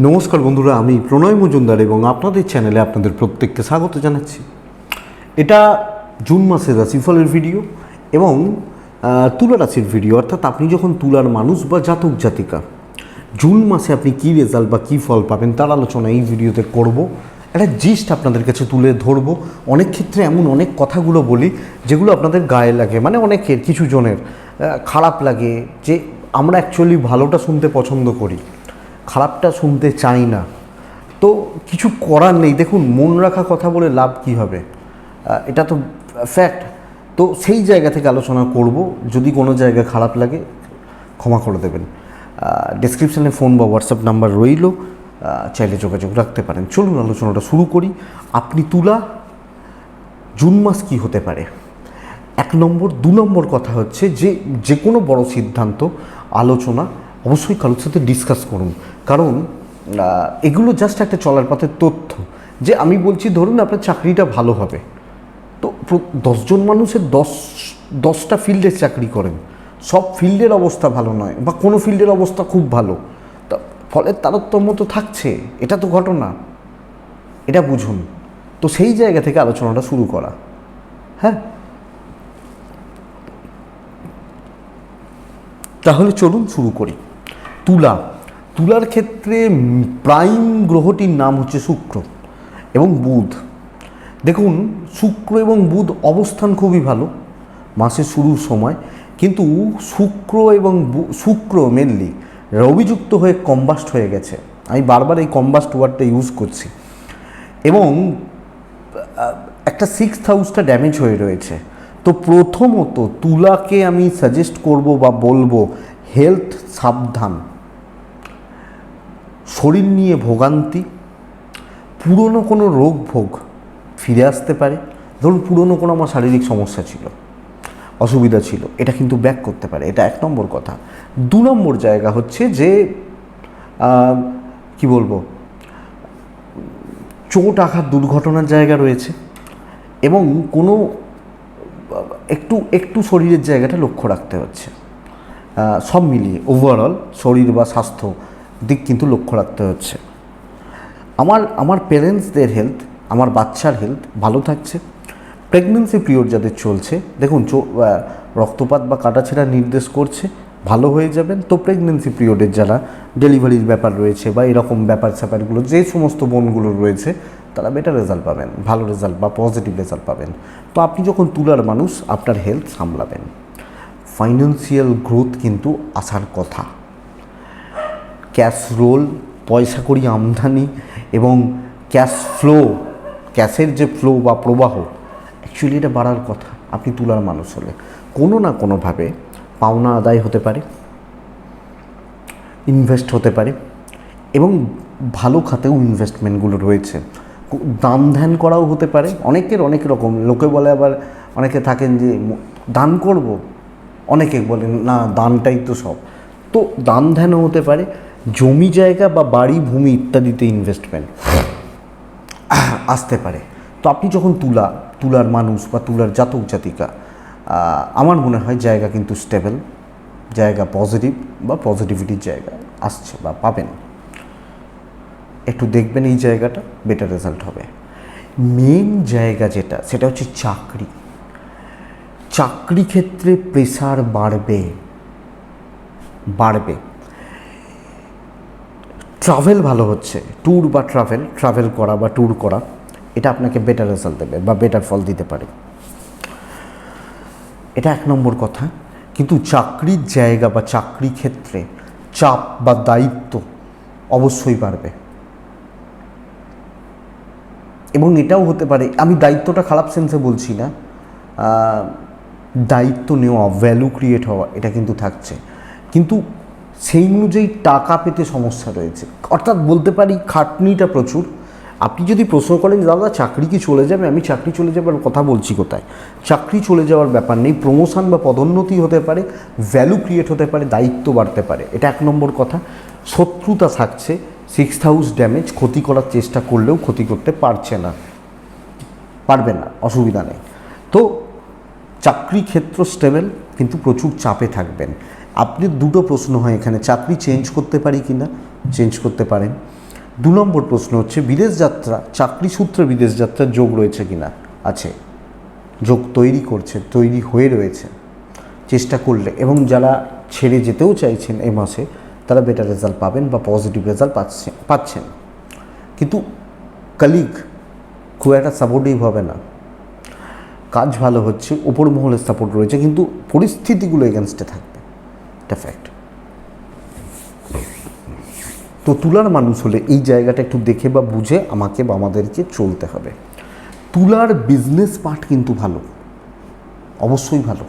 নমস্কার বন্ধুরা, আমি প্রণয় মজুমদার এবং আপনাদের চ্যানেলে আপনাদের প্রত্যেককে স্বাগত জানাচ্ছি। এটা জুন মাসের রাশিফলের ভিডিও এবং তুলা রাশির ভিডিও, অর্থাৎ আপনি যখন তুলার মানুষ বা জাতক জাতিকা, জুন মাসে আপনি কী রেজাল্ট বা কী ফল পাবেন তার আলোচনা এই ভিডিওতে করব। একটা জিস্ট আপনাদের কাছে তুলে ধরবো। অনেক ক্ষেত্রে এমন অনেক কথাগুলো বলি যেগুলো আপনাদের গায়ে লাগে মানে অনেকের, কিছু জনের খারাপ লাগে, যে আমরা অ্যাকচুয়ালি ভালোটা শুনতে পছন্দ করি। খারাপটা শুনতে চাই না। তো কিছু করার নেই। দেখুন, মন রাখা কথা বলে লাভ কি হবে? এটা তো ফ্যাক্ট তো সেই জায়গা থেকে আলোচনা করব। যদি কোনো জায়গায় খারাপ লাগে, ক্ষমা করে দেবেন। ডিসক্রিপশানে ফোন বা হোয়াটসঅ্যাপ নাম্বার রইল। চাইলে যোগাযোগ রাখতে পারেন। চলুন আলোচনাটা শুরু করি। আপনি তুলা, জুন মাস কি হতে পারে? এক নম্বর, দু নম্বর কথা হচ্ছে যে যে কোনো বড় সিদ্ধান্ত, আলোচনা অবশ্যই কারোর সাথে ডিসকাস করুন। কারণ এগুলো জাস্ট একটা চলার পথের তথ্য। যে আমি বলছি, ধরুন আপনার চাকরিটা ভালো হবে। তো দশজন মানুষের দশ, দশটা ফিল্ডে চাকরি করেন। সব ফিল্ডের অবস্থা ভালো নয়, বা কোনো ফিল্ডের অবস্থা খুব ভালো। তা, ফলে তারতম্য তো থাকছে, এটা তো ঘটনা। এটা বুঝুন। তো সেই জায়গা থেকে আলোচনাটা শুরু করা। হ্যাঁ? তাহলে চলুন শুরু করি। তুলা। তুলার ক্ষেত্রে প্রাইম গ্রহটির নাম হচ্ছে শুক্র এবং বুধ। দেখুন, শুক্র এবং বুধ অবস্থান খুবই ভালো মাসের শুরুর সময়, কিন্তু শুক্র এবং শুক্র মেনলি রবিযুক্ত হয়ে কম্বাস্ট হয়ে গেছে। আমি বারবার এই কম্বাস্ট ওয়ার্ডটা ইউজ করছি। এবং একটা সিক্স হাউসটা ড্যামেজ হয়ে রয়েছে। তো প্রথমত তুলাকে আমি সাজেস্ট করব বা বলব হেলথ সাবধান। শরীর নিয়ে ভোগান্তি, পুরনো কোনো রোগ ভোগ ফিরে আসতে পারে। ধরুন পুরনো কোনো আমার শারীরিক সমস্যা ছিল, অসুবিধা ছিল, এটা কিন্তু ব্যাক করতে পারে, এটা এক নম্বর কথা। দু নম্বর জায়গা হচ্ছে যে কি বলব, চোট আঘাত দুর্ঘটনার জায়গা রয়েছে এবং কোনো, একটু একটু শরীরের জায়গাটা লক্ষ্য রাখতে হচ্ছে। সব মিলিয়ে ওভারঅল শরীর বা স্বাস্থ্য দিক কিন্তু লক্ষ্য রাখতে হচ্ছে। আমার আমার প্যারেন্টসদের হেলথ আমার বাচ্চার হেলথ ভালো থাকছে। প্রেগনেন্সি পিরিয়ড যাদের চলছে, দেখুন রক্তপাত বা কাটাছেঁড়া নির্দেশ করছে, ভালো হয়ে যাবেন। তো প্রেগনেন্সি পিরিয়ডের যারা ডেলিভারির ব্যাপার রয়েছে বা এরকম ব্যাপার স্যাপারগুলো, যে সমস্ত বোনগুলো রয়েছে, তারা বেটার রেজাল্ট পাবেন, ভালো রেজাল্ট বা পজিটিভ রেজাল্ট পাবেন। তো আপনি যখন তুলার মানুষ, আপনার হেলথ সামলাবেন। ফাইন্যান্সিয়াল গ্রোথ কিন্তু আসার কথা। ক্যাশ রোল, পয়সা করি আমদানি এবং ক্যাশ ফ্লো, ক্যাশের যে ফ্লো বা প্রবাহ অ্যাকচুয়ালি এটা বাড়ার কথা। আপনি তুলার মানুষ হলে। কোনো না কোনোভাবে পাওনা আদায় হতে পারে ইনভেস্ট হতে পারে এবং ভালো খাতেও ইনভেস্টমেন্টগুলো রয়েছে। দান ধ্যান করাও হতে পারে। অনেকের অনেক রকম। লোকে বলে আবার, অনেকে থাকেন যে, দান করব? অনেকে বলেন, না, দানটাই তো সব। তো দান ধ্যানও হতে পারে। জমি জায়গা বা বাড়ি, ভূমি ইত্যাদিতে ইনভেস্টমেন্ট আসতে পারে। তো আপনি যখন তুলা, তুলার মানুষ বা তুলার জাতক জাতিকা আমার মনে হয় জায়গা কিন্তু স্টেবল জায়গা পজিটিভ বা পজিটিভিটির জায়গা আসছে বা পাবেন। একটু দেখবেন এই জায়গাটা বেটার রেজাল্ট হবে। মেন জায়গা যেটা, সেটা হচ্ছে চাকরি। চাকরি ক্ষেত্রে প্রেসার বাড়বে বাড়বে। ট্রাভেল ভালো হচ্ছে। ট্যুর বা ট্রাভেল ট্রাভেল করা বা ট্যুর করা, এটা আপনাকে বেটার রেজাল্ট দেবে বা বেটার ফল দিতে পারে। এটা এক নম্বর কথা। কিন্তু চাকরির জায়গা বা চাকরি ক্ষেত্রে চাপ বা দায়িত্ব অবশ্যই বাড়বে। এবং এটাও হতে পারে, আমি দায়িত্বটা খারাপ সেন্সে বলছি না। দায়িত্ব নেওয়া ভ্যালু ক্রিয়েট হওয়া, এটা কিন্তু থাকছে। কিন্তু সেই অনুযায়ী টাকা পেতে সমস্যা রয়েছে। অর্থাৎ বলতে পারি, খাটনিটা প্রচুর। আপনি যদি প্রশ্ন করেন, দাদা, চাকরি কি চলে যাবে? আমি চাকরি চলে যাবার কথা বলছি কোথায়? চাকরি চলে যাওয়ার ব্যাপার নেই প্রমোশন বা পদোন্নতি হতে পারে ভ্যালু ক্রিয়েট হতে পারে, দায়িত্ব বাড়তে পারে। এটা এক নম্বর কথা। শত্রুতা থাকছে সিক্স হাউস ড্যামেজ ক্ষতি করার চেষ্টা করলেও ক্ষতি করতে পারছে না। পারবে না, অসুবিধা নেই। তো চাকরি ক্ষেত্র স্টেবেল কিন্তু প্রচুর চাপে থাকবেন। আপনি দুটো প্রশ্ন হয় এখানে, চাকরি চেঞ্জ করতে পারি কি না? চেঞ্জ করতে পারেন। দু নম্বর প্রশ্ন হচ্ছে, বিদেশ যাত্রা, চাকরি সূত্রে বিদেশ যাত্রার যোগ রয়েছে কিনা আছে। যোগ তৈরি করছে, তৈরি হয়ে রয়েছে। চেষ্টা করলে, এবং যারা ছেড়ে যেতেও চাইছেন এ মাসে, তারা বেটার রেজাল্ট পাবেন বা পজিটিভ রেজাল্ট পাচ্ছে, পাচ্ছেন। কিন্তু কালিগ খুব একটা সাপোর্টিভ হবে না। কাজ ভালো হচ্ছে ওপর মহলের সাপোর্ট রয়েছে, কিন্তু পরিস্থিতিগুলো এগেনস্টে থাকবে এটা ফ্যাক্ট। তো তুলার মানুষ হলে এই জায়গাটা একটু দেখে বা বুঝে আমাকে বা আমাদেরকে চলতে হবে। তুলার বিজনেস পার্ট কিন্তু ভালো, অবশ্যই ভালো।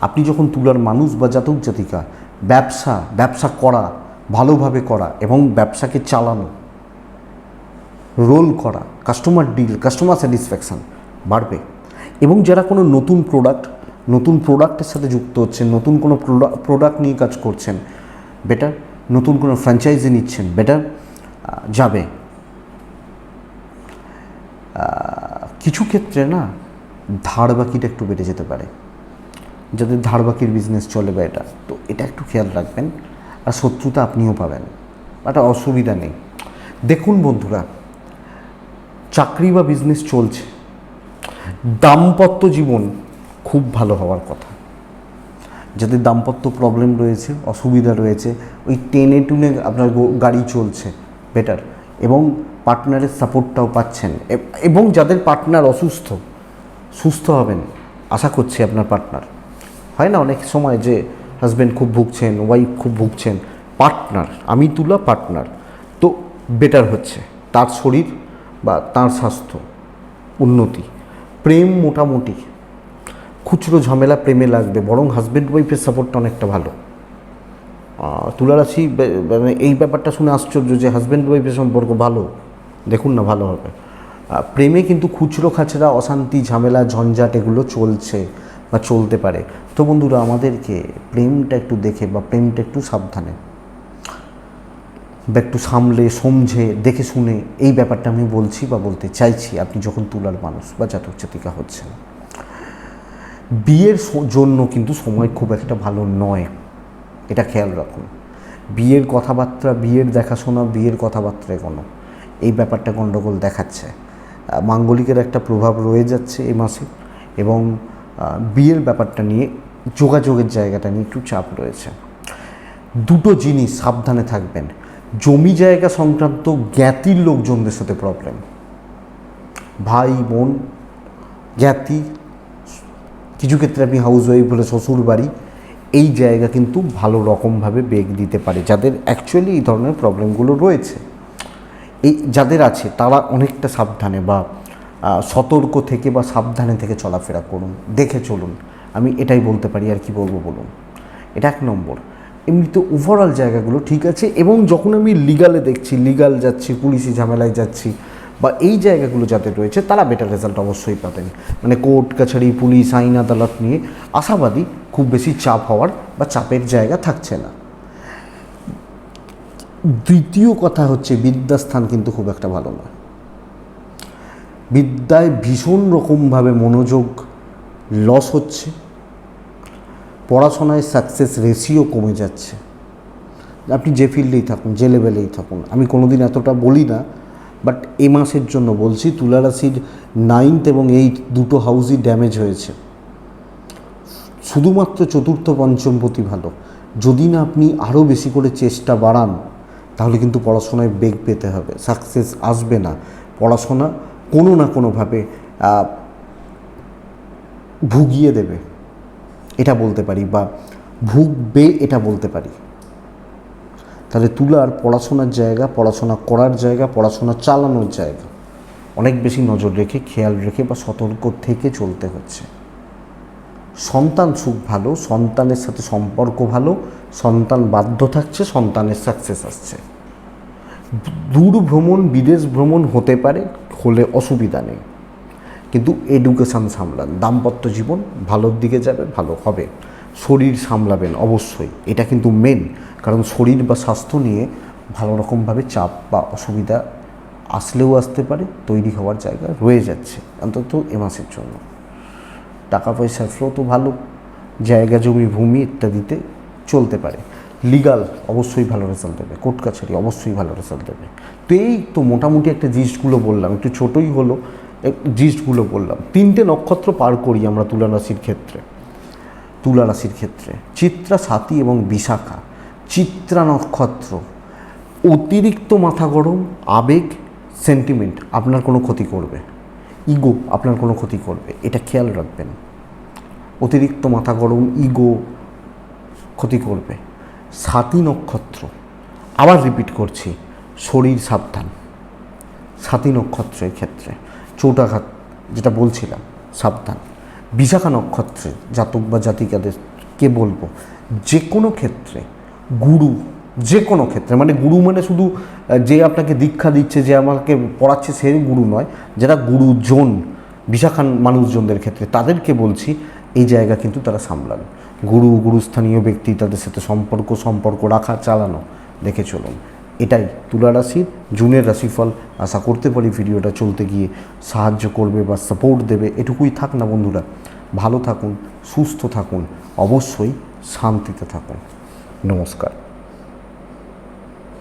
আপনি যখন তুলার মানুষ বা জাতক জাতিকা, ব্যবসা ব্যবসা করা, ভালোভাবে করা এবং ব্যবসাকে চালানো রোল করা কাস্টমার ডিল কাস্টমার স্যাটিসফ্যাকশান বাড়বে। এবং যারা কোনো নতুন প্রোডাক্ট নতুন প্রোডাক্টের সাথে যুক্ত হচ্ছেন, নতুন কোনো প্রোডাক্ট নিয়ে কাজ করছেন বেটার নতুন কোনো ফ্র্যাঞ্চাইজি নিচ্ছেন বেটার যাবে। কিছু ক্ষেত্রে না ধার বাকিটা একটু বেড়ে যেতে পারে। যাদের ধার বাকির বিজনেস চলে বা এটা, তো এটা একটু খেয়াল রাখবেন। আর শত্রুতা আপনিও পাবেন। একটা অসুবিধা নেই। দেখুন বন্ধুরা, চাকরি বা বিজনেস চলছে। দাম্পত্য জীবন খুব ভালো হওয়ার কথা। যাদের দাম্পত্য প্রবলেম রয়েছে, অসুবিধা রয়েছে, ওই টেনে টুনে আপনার গাড়ি চলছে বেটার এবং পার্টনারের সাপোর্টটাও পাচ্ছেন। এবং যাদের পার্টনার অসুস্থ, সুস্থ হবেন, আশা করছি আপনার পার্টনার হয় না অনেক সময় যে হাজব্যান্ড খুব ভুগছেন ওয়াইফ খুব ভুগছেন পার্টনার আমি তুলা পার্টনার তো বেটার হচ্ছে। তার শরীর বা তার স্বাস্থ্য উন্নতি। প্রেম মোটামুটি। খুচরো ঝামেলা প্রেমে লাগবে বরং হাজব্যান্ড ওয়াইফের সাপোর্টটা অনেকটা ভালো। আহ, তুলা রাশি বে- মানে এই ব্যাপারটা শুনে আশ্চর্য যে হাজব্যান্ড ওয়াইফের সম্পর্ক ভালো দেখুন না ভালো হবে। প্রেমে কিন্তু খুচরো খাচরা অশান্তি ঝামেলা ঝঞ্ঝাট এগুলো চলছে বা চলতে পারে। তো বন্ধুরা আমাদেরকে প্রেমটা একটু দেখে বা প্রেমটা একটু সাবধানে বা একটু সামলে সমঝে দেখে শুনে এই ব্যাপারটা আমি বলছি বা বলতে চাইছি আপনি যখন তুলার মানুষ বা জাতক জাতিকা হচ্ছেন। বিয়ের জন্য কিন্তু সময় খুব একটা ভালো নয়। এটা খেয়াল রাখুন। বিয়ের কথাবার্তা, বিয়ের দেখাশোনা, বিয়ের কথাবার্তা কোনো? এই ব্যাপারটা গণ্ডগোল দেখাচ্ছে। মাঙ্গলিকের একটা প্রভাব রয়ে যাচ্ছে এই মাসে এবং বিয়ের ব্যাপারটা নিয়ে যোগাযোগের জায়গাটা নিয়ে একটু চাপ রয়েছে। দুটো জিনিস সাবধানে থাকবেন। জমি জায়গা সংক্রান্ত জ্ঞাতির লোকজনদের সাথে প্রবলেম ভাই, বোন, জ্ঞাতি কিছু ক্ষেত্রে আপনি হাউস ওয়াইফ বলে শ্বশুর বাড়ি এই জায়গা কিন্তু ভালো রকমভাবে বেগ দিতে পারে, যাদের অ্যাকচুয়ালি এই ধরনের প্রবলেমগুলো রয়েছে। এই যাদের আছে, তারা অনেকটা সাবধানে বা সতর্ক থেকে বা সাবধানে থেকে চলাফেরা করুন, দেখে চলুন। আমি এটাই বলতে পারি, আর কি বলব বলুন? এটা এক নম্বর। এমনিতে ওভারঅল জায়গাগুলো ঠিক আছে, এবং যখন আমি লিগালে দেখছি লিগাল যাচ্ছি, পুলিশি ঝামেলায় যাচ্ছি বা এই জায়গাগুলো যাদের রয়েছে, তারা বেটার রেজাল্ট অবশ্যই পাবেন। মানে কোর্ট কাছারি পুলিশ, আইন, আদালত নিয়ে আশাবাদী খুব বেশি চাপ হওয়ার বা চাপের জায়গা থাকছে না। দ্বিতীয় কথা হচ্ছে বিদ্যাস্থান কিন্তু খুব একটা ভালো নয়। বিদ্যায় ভীষণ রকমভাবে মনোযোগ লস হচ্ছে, পড়াশোনায় সাকসেস রেশিও কমে যাচ্ছে। আপনি যে ফিল্ডেই থাকুন, যে লেভেলেই থাকুন, আমি কোনোদিন এতটা বলি না বাট এ মাসের জন্য বলছি তুলা রাশির নাইনথ এবং এইট দুটো হাউসই ড্যামেজ হয়েছে। শুধুমাত্র চতুর্থ পঞ্চম প্রতি ভালো। যদি না আপনি আরও বেশি করে চেষ্টা বাড়ান, তাহলে কিন্তু পড়াশোনায় বেগ পেতে হবে। সাকসেস আসবে না। পড়াশোনা কোনো না কোনোভাবে ভুগিয়ে দেবে। এটা বলতে পারি বা ভুগবে এটা বলতে পারি। তাহলে তুলার পড়াশোনার জায়গা, পড়াশোনা করার জায়গা, পড়াশোনা চালানোর জায়গা। অনেক বেশি নজর রেখে, খেয়াল রেখে বা সতর্ক থেকে চলতে হচ্ছে। সন্তান সুখ ভালো, সন্তানের সাথে সম্পর্ক ভালো, সন্তান বাধ্য থাকছে, সন্তানের সাকসেস আসছে। দূর ভ্রমণ, বিদেশ ভ্রমণ হতে পারে, হলে অসুবিধা নেই। কিন্তু এডুকেশান সামলান, দাম্পত্য জীবন ভালোর দিকে যাবে, ভালো হবে। শরীর সামলাবেন, অবশ্যই। এটা কিন্তু মেন কারণ শরীর বা স্বাস্থ্য নিয়ে ভালো রকমভাবে চাপ বা অসুবিধা আসলেও আসতে পারে, তৈরি হওয়ার জায়গা রয়ে যাচ্ছে অন্তত এ মাসের জন্য। টাকা পয়সার ফ্লো তো ভালো, জায়গা, জমি, ভূমি ইত্যাদিতে চলতে পারে। লিগাল অবশ্যই ভালো রেজাল্ট দেবে কোর্ট কাছারি অবশ্যই ভালো রেজাল্ট দেবে। তো এই তো মোটামুটি একটা জিস্টগুলো বললাম, একটু ছোটোই হলো জিস্টগুলো বললাম। তিনটে নক্ষত্র পার করি আমরা তুলা ক্ষেত্রে। তুলা রাশির ক্ষেত্রে। চিত্রা, সাথী এবং বিশাখা। চিত্রা নক্ষত্র। অতিরিক্ত মাথা গরম, আবেগ সেন্টিমেন্ট আপনার কোনো ক্ষতি করবে। ইগো আপনার কোনো ক্ষতি করবে। এটা খেয়াল রাখবেন। অতিরিক্ত মাথা গরম ইগো ক্ষতি করবে। সাতী নক্ষত্র। আবার রিপিট করছি, শরীর সাবধান। সাতী নক্ষত্রের ক্ষেত্রে। চোটাঘাত যেটা বলছিলাম, সাবধান। বিশাখা নক্ষত্রে জাতক বা জাতিকাদের কে বলব? যে কোনো ক্ষেত্রে, গুরু, যে কোনো ক্ষেত্রে মানে গুরু মানে শুধু যে আপনাকে দীক্ষা দিচ্ছে, যে আমাকে পড়াচ্ছে সে গুরু নয়, যারা গুরুজন বিশাখান মানুষজনদের ক্ষেত্রে, তাদেরকে বলছি, এই জায়গা কিন্তু তারা সামলান। গুরু, গুরুস্থানীয় ব্যক্তি, তাদের সাথে সম্পর্ক সম্পর্ক রাখা, চালানো, দেখে চলুন। এটাই তুলা রাশির, জুনের রাশিফল। আশা করতে পারি ভিডিওটা চলতে গিয়ে সাহায্য করবে বা সাপোর্ট দেবে, এটুকুই থাক না বন্ধুরা। ভালো থাকুন, সুস্থ থাকুন, অবশ্যই শান্তিতে থাকুন। নমস্কার।